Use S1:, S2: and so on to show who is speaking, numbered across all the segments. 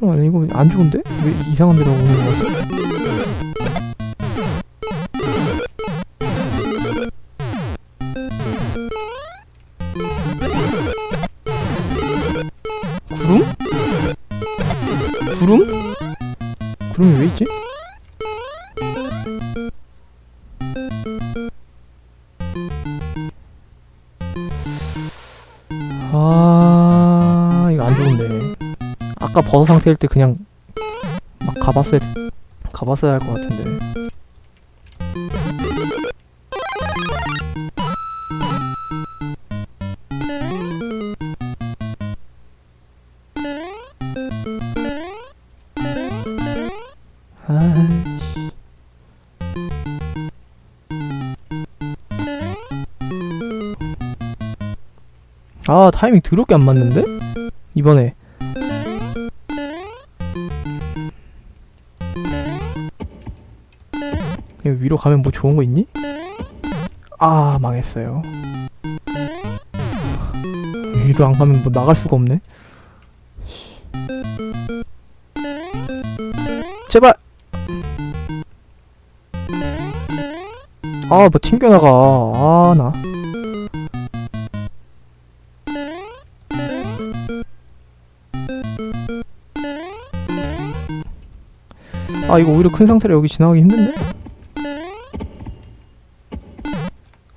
S1: 잠깐만 이거 안 좋은데? 왜 이상한 데로 오는 거지? 버섯 상태일 때 그냥 막 가봤어야 가봤어야 할 것 같은데 아 타이밍 더럽게 안 맞는데? 이번에 위로 가면 뭐 좋은 거 있니? 아 망했어요. 위로 안 가면 뭐 나갈 수가 없네. 제발! 아뭐 튕겨나가. 아나. 아 이거 오히려 큰 상태로 여기 지나가기 힘든데?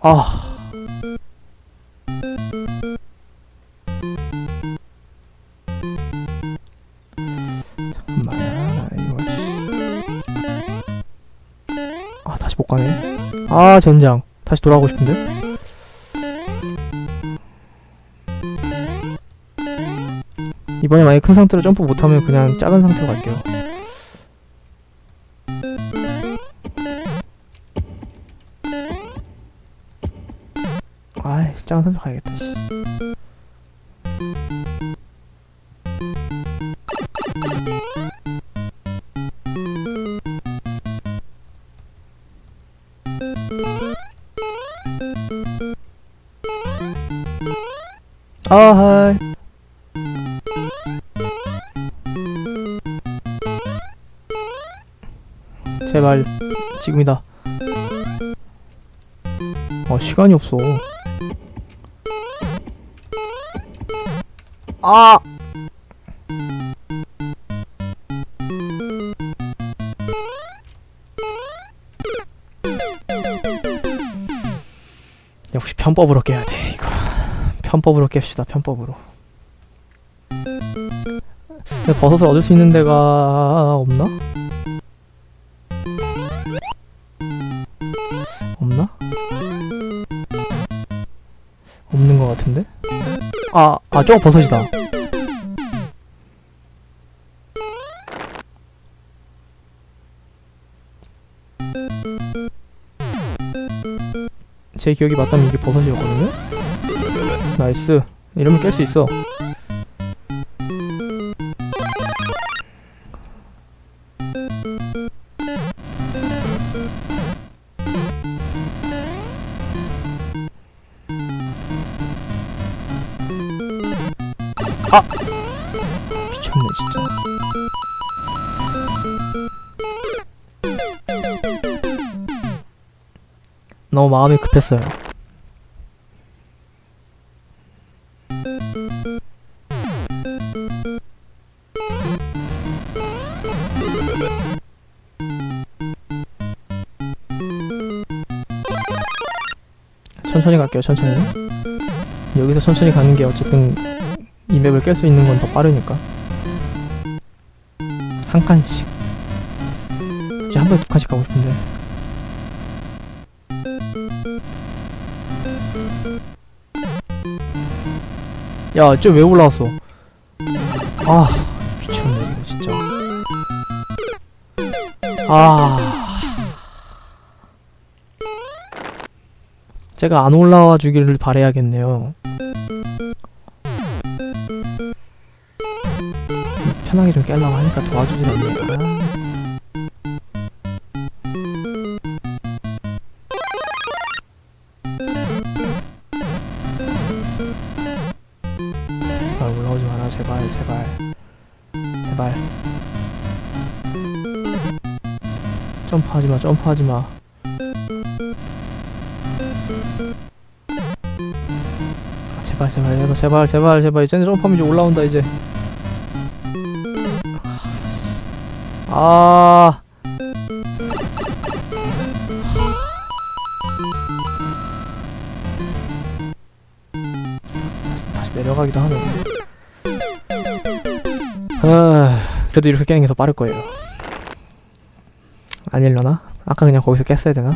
S1: 아. 잠깐만. 나 이거 아 다시 못 가네. 아 젠장. 다시 돌아가고 싶은데? 이번에 만약에 큰 상태로 점프 못하면 그냥 작은 상태로 갈게요 아이 작은 상태로 가야겠다. 씨. 아하이. 제발 지금이다. 어 시간이 없어 아 역시 편법으로 깨야 돼 이거 편법으로 깹시다 편법으로 근데 버섯을 얻을 수 있는 데가 없나? 없나? 없는 것 같은데? 아, 아, 저거 버섯이다. 제 기억이 맞다면 이게 버섯이었거든요? 나이스. 이러면 깰 수 있어. 아! 너무 마음이 급했어요. 천천히 갈게요, 천천히. 여기서 천천히 가는 게 어쨌든 이 맵을 깰 수 있는 건 더 빠르니까. 한 칸씩. 이제 한 번에 두 칸씩 가고 싶은데. 야, 쟤 왜 올라왔어? 아, 미쳤네, 진짜. 아. 제가 안 올라와 주기를 바래야겠네요. 편하게 좀 깨려고 하니까 도와주질 않네. 아. 제 점프하지마 점프하지마. 아, 제발 제발 제발 제발 제발 제발. 이제 점프하면 이제 올라온다 이제. 아 내려가기도 하네. 아, 그래도 이렇게 깨는 게 더 빠를 거예요 아닐려나? 아까 그냥 거기서 깼어야 되나?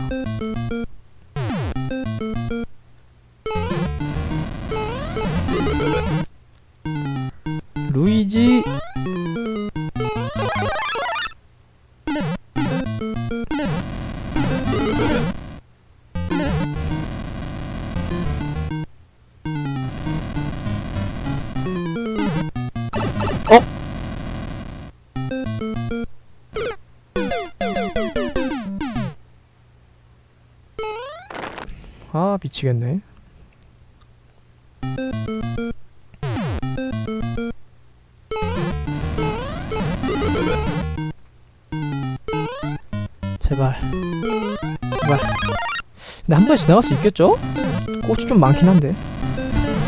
S1: 루이지 미치겠네. 제발. 제발. 근데 한 번에 지나갈 수 있겠죠? 꽃이 좀 많긴 한데.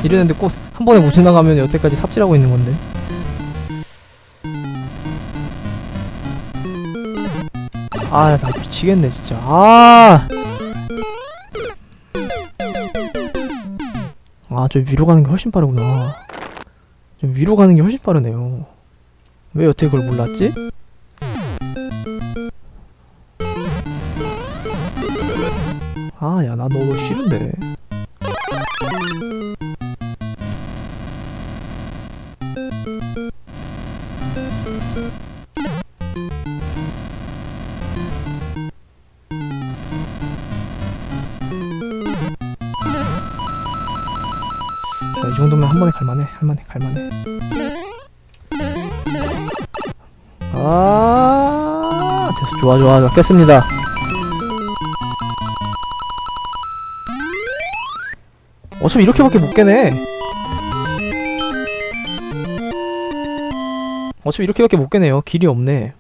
S1: 이랬는데 꽃 한 번에 못 지나가면 여태까지 삽질하고 있는 건데. 아 나 미치겠네 진짜. 아 아, 저 위로 가는 게 훨씬 빠르구나. 좀 위로 가는 게 훨씬 빠르네요. 왜 여태 그걸 몰랐지? 아, 야, 나 너무 싫은데. 아, 됐어. 좋아, 좋아, 좋아. 깼습니다. 어차피 이렇게밖에 못 깨네. 어차피 이렇게밖에 못 깨네요. 길이 없네.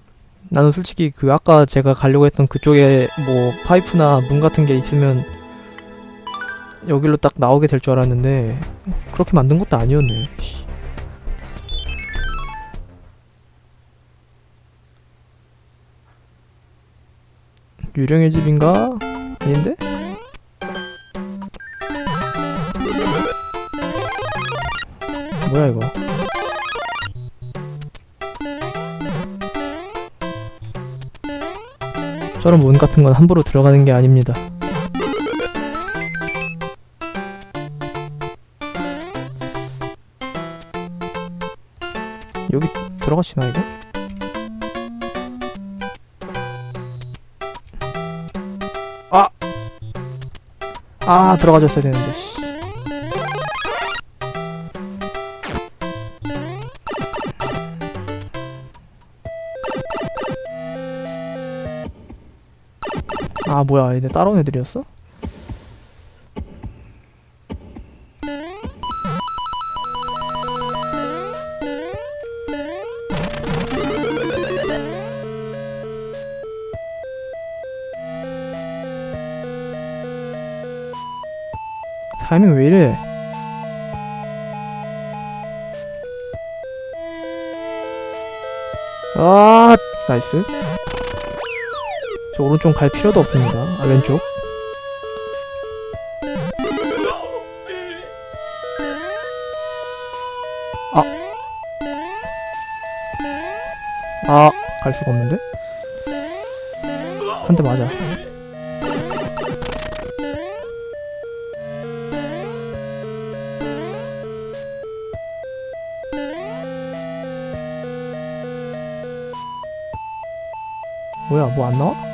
S1: 나는 솔직히 그 아까 제가 가려고 했던 그쪽에 뭐 파이프나 문 같은 게 있으면 여기로 딱 나오게 될 줄 알았는데 그렇게 만든 것도 아니었네. 유령의 집인가? 아닌데? 뭐야 이거? 저런 문 같은 건 함부로 들어가는 게 아닙니다. 여기 들어가시나 이거? 아 들어가줬어야 되는데 씨. 아 뭐야 얘네 따라온 애들이었어? 타이밍 왜 이래? 아, 나이스. 저 오른쪽 갈 필요도 없습니다. 아, 왼쪽. 아. 아, 갈 수가 없는데? 한 대 맞아. 뭐야, 뭐 안 나와?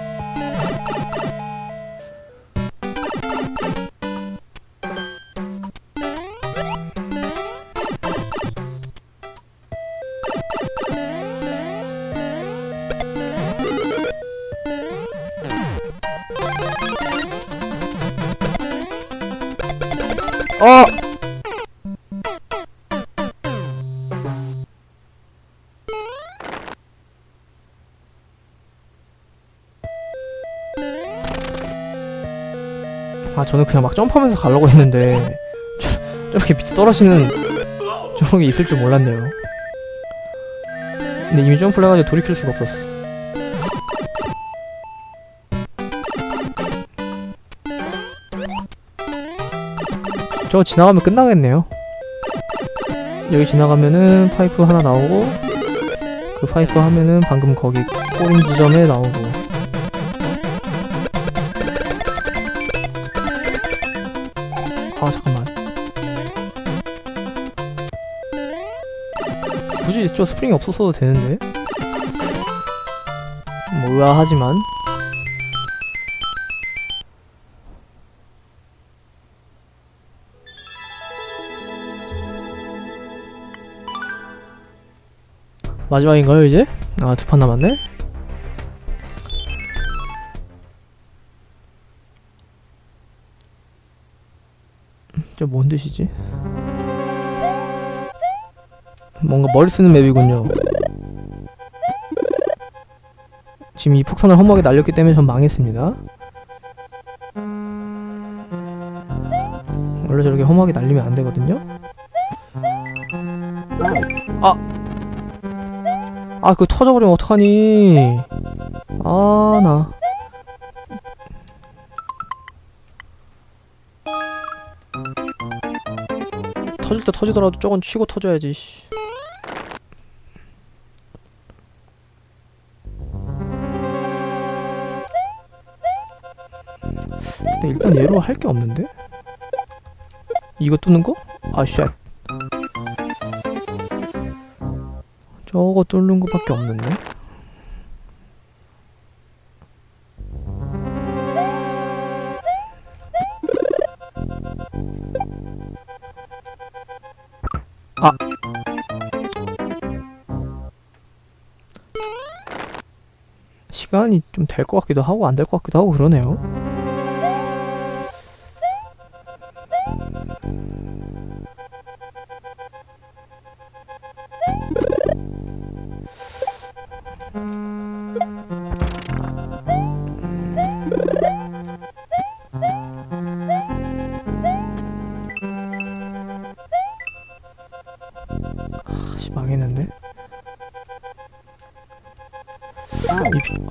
S1: 저는 그냥 막 점프하면서 가려고 했는데 저, 저렇게 밑에 떨어지는 저런 게 있을 줄 몰랐네요. 근데 이미 점프를 해가지고 돌이킬 수가 없었어. 저거 지나가면 끝나겠네요. 여기 지나가면은 파이프 하나 나오고 그 파이프 하면은 방금 거기 꼬린 지점에 나오고 아 잠깐만 굳이 저 스프링이 없었어도 되는데 뭐 의아하지만 마지막인가요 이제? 아 두 판 남았네? 저 뭔 뜻이지? 뭔가 머리 쓰는 맵이군요. 지금 이 폭탄을 험하게 날렸기 때문에 전 망했습니다. 원래 저렇게 험하게 날리면 안 되거든요. 아, 아 그거 터져버리면 어떡하니? 아 나. 터질 때 터지더라도 저건 치고 터져야지. 씨. 근데 일단 얘로 할 게 없는데? 이거 뚫는 거? 아 쉣. 저거 뚫는 거밖에 없는데? 시간이 좀 될 것 같기도 하고 안 될 것 같기도 하고 그러네요.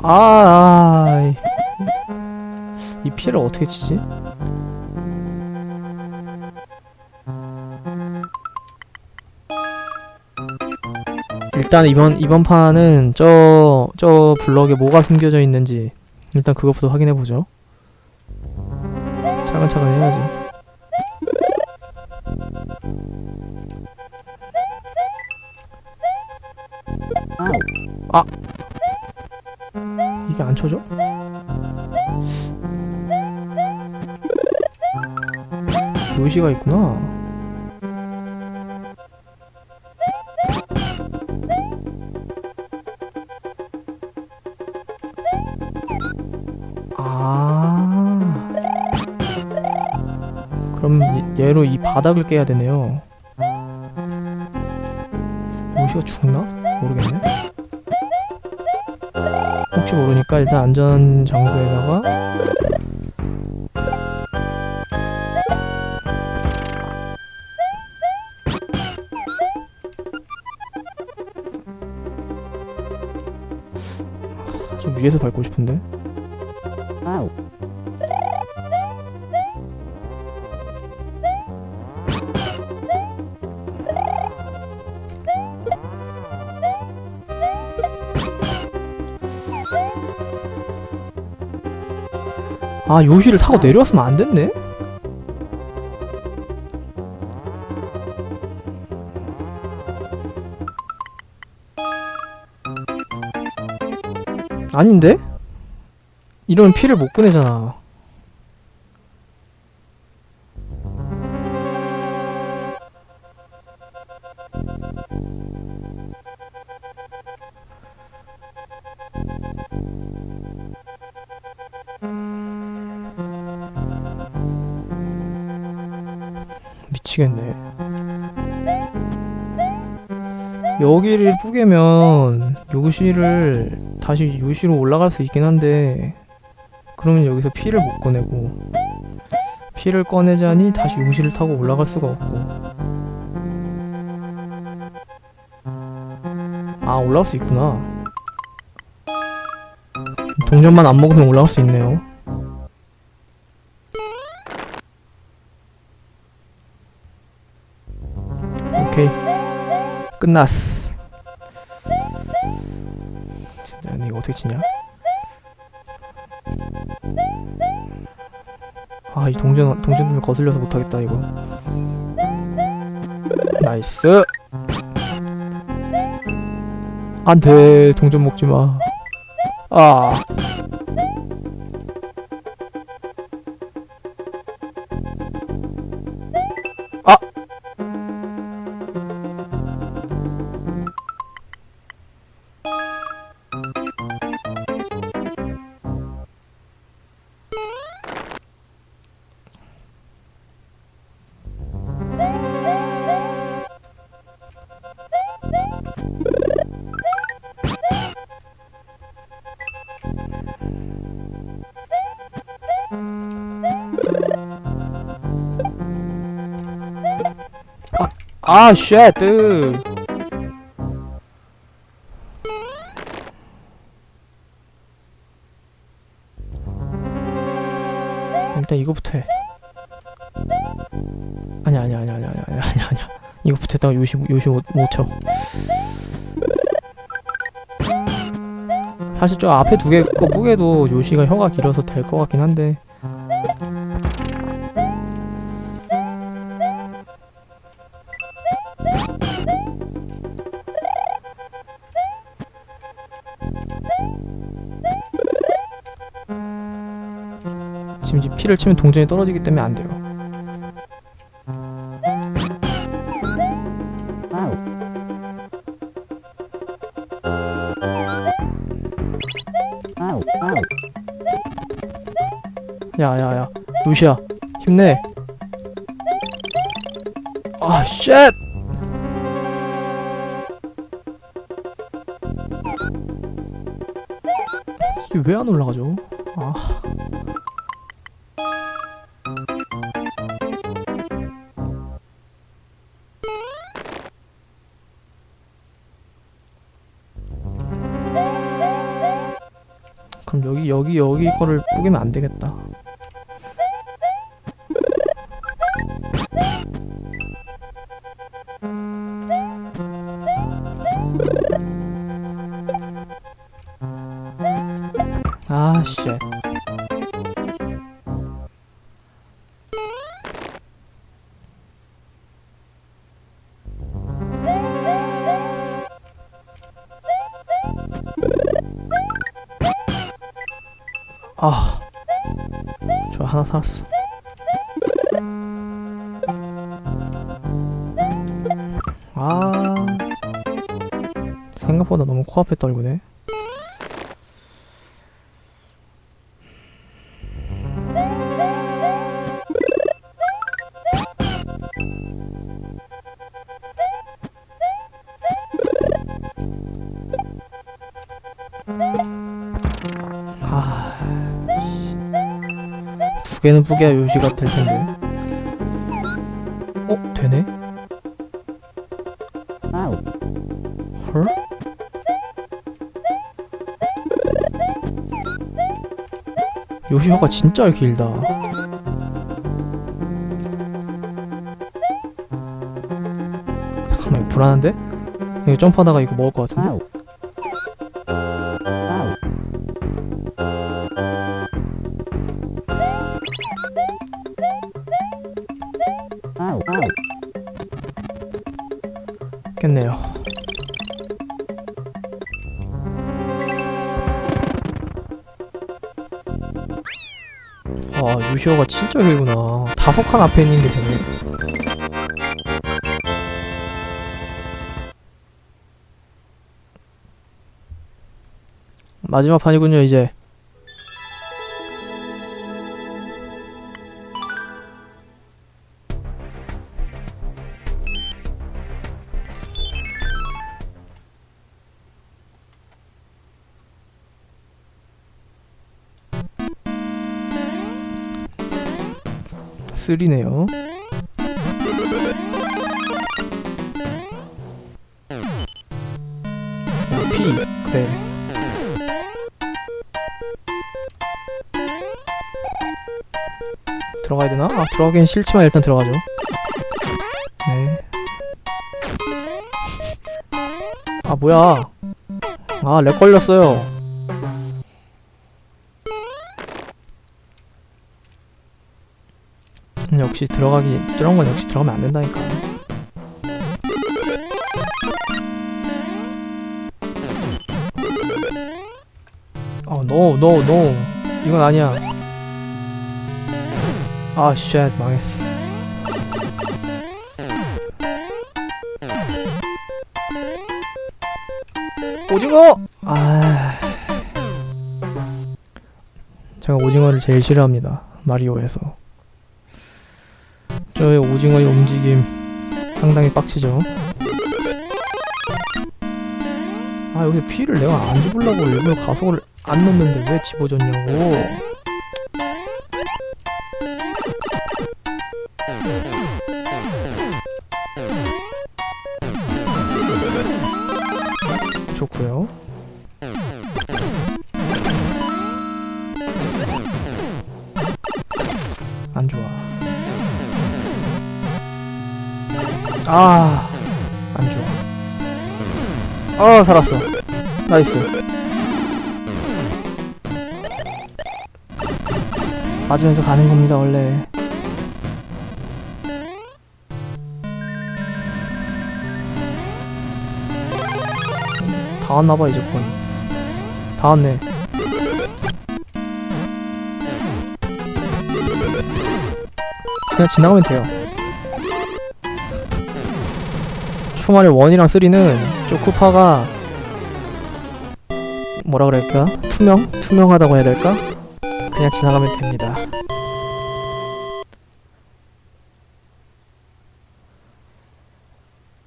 S1: 아, 아, 이... 이 피를 어떻게 치지? 일단 이번 이번 판은 저저 블럭에 뭐가 숨겨져 있는지 일단 그것부터 확인해 보죠. 차근차근 해야지. 이게 안 쳐져? 요시가 있구나. 아. 그럼 얘- 얘로 이 바닥을 깨야 되네요. 요시가 죽나? 모르겠네. 혹시 모르니까 일단 안전 장구에다가 좀 위에서 밟고 싶은데 아 요시를 사고 내려왔으면 안 됐네 아닌데? 이러면 피를 못 보내잖아. 미치겠네. 여기를 뿌개면 요시를 다시 요시로 올라갈 수 있긴 한데 그러면 여기서 피를 못 꺼내고 피를 꺼내자니 다시 용시를 타고 올라갈 수가 없고. 아 올라갈 수 있구나. 동전만 안 먹으면 올라갈 수 있네요 오케이. 끝났어. 진짜 이거 어떻게 치냐? 아 이 동전 동전 때문에 거슬려서 못하겠다 이거. 나이스. 안돼. 동전 먹지마. 아 아! 아, 쉣! 으. 일단 이거부터 해. 아니야, 아니야, 아니야, 아니야, 아니야, 아니야, 아니야. 이거부터 했다가 요시, 요시 못, 못 쳐. 사실 저 앞에 두 개 거 뿌개도 요시가 혀가 길어서 될 것 같긴 한데. 피를 치면 동전이 떨어지기 때문에 안 돼요. 야야야 루시야 힘내 아 쉣! 이게 왜 안 올라가죠? 아 여기 여기 거를 뿌기면 안 되겠다. 아, 저 하나 살았어. 아, 생각보다 너무 코앞에 떨구네. 개는 뿌개야 요시가 될 텐데. 어, 되네? 헐? 요시 화가 진짜 길다. 잠깐만, 불안한데? 이거 점프하다가 이거 먹을 것 같은데? 아, 요시오가 진짜 길구나. 다섯 칸 앞에 있는 게 되네. 마지막 판이군요, 이제. 쓰리네요. 야, P 그래. 들어가야 되나? 아 들어가긴 싫지만 일단 들어가죠. 네. 아 뭐야? 아렉 걸렸어요. 음, 역시 들어가기 저런 건 역시 들어가면 안 된다니까. 어, no, no, no. 이건 아니야. 아, 쉣, 망했어. 오징어! 아. 제가 오징어를 제일 싫어합니다. 마리오에서. 저의 오징어의 움직임 상당히 빡치죠. 아 여기 피를 내가 안 집으려고 가속을 안 넣는데 왜 집어줬냐고. 아, 안 좋아. 아, 살았어. 나이스. 맞으면서 가는 겁니다, 원래. 다 왔나봐, 이제 거의. 다 왔네. 그냥 지나가면 돼요. 초말의 1이랑 3는 쪼쿠파가 뭐라 그럴까? 투명? 투명하다고 해야 될까? 그냥 지나가면 됩니다.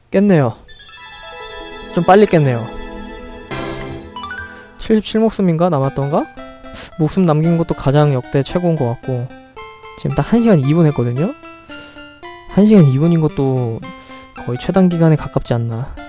S1: 깼네요. 좀 빨리 깼네요. 77목숨인가 남았던가? 목숨 남긴 것도 가장 역대 최고인 것 같고 지금 딱 1시간 2분 했거든요? 1시간 2분인 것도 거의 최단 기간에 가깝지 않나